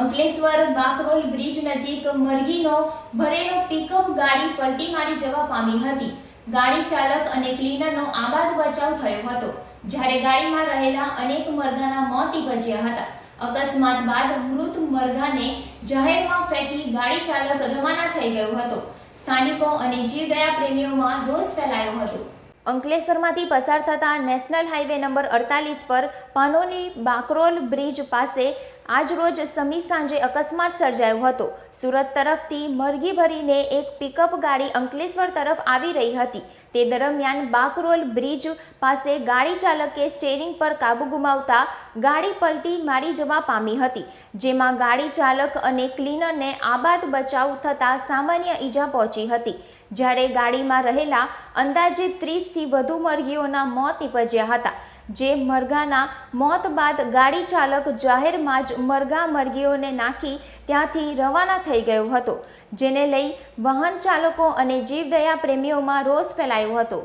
Ankleshwar, Bakrol bridge નજીક મરઘીનો ભરેલો pickup ગાડી પલટી મારી જવા પામી હતી. ગાડી ચાલક અને ક્લીનરનો આબાદ બચાવ થયો હતો. જ્યારે ગાડીમાં રહેલા અનેક મરઘાના મોત નીપજ્યા હતા. અકસ્માત બાદ મૃત મરઘાને જાહેરમાં ફેંકી ગાડી ચાલક રવાના થઈ ગયો હતો. સ્થાનિકો અને જીવદયા પ્રેમીઓમાં રોષ ફેલાયો હતો. અંકલેશ્વરમાંથી પસાર થતા નેશનલ હાઈવે નંબર અડતાલીસ પર પાનોલી બાકરોલ બ્રિજ પાસે આજરોજ સમી સાંજે અકસ્માત સર્જાયો હતો. સુરત તરફથી મરઘી ભરીને એક પિકઅપ ગાડી અંકલેશ્વર તરફ આવી રહી હતી. તે દરમિયાન બાકરોલ બ્રિજ પાસે ગાડી ચાલકે સ્ટેરિંગ પર કાબુ ગુમાવતા ગાડી પલટી મારી જવા પામી હતી, જેમાં ગાડી ચાલક અને ક્લીનરને આબાદ બચાવ થતાં સામાન્ય ઈજા પહોંચી હતી. જ્યારે ગાડીમાં રહેલા અંદાજે ત્રીસથી વધુ મરઘીઓના મોત નીપજ્યા હતા. જે મરઘાના મોત બાદ ગાડી ચાલક જાહેરમાં જ મરઘા મરઘીઓને નાખી ત્યાંથી રવાના થઈ ગયો હતો, જેને લઈ વાહન ચાલકો અને જીવદયા પ્રેમીઓમાં રોષ ફેલાયો હતો.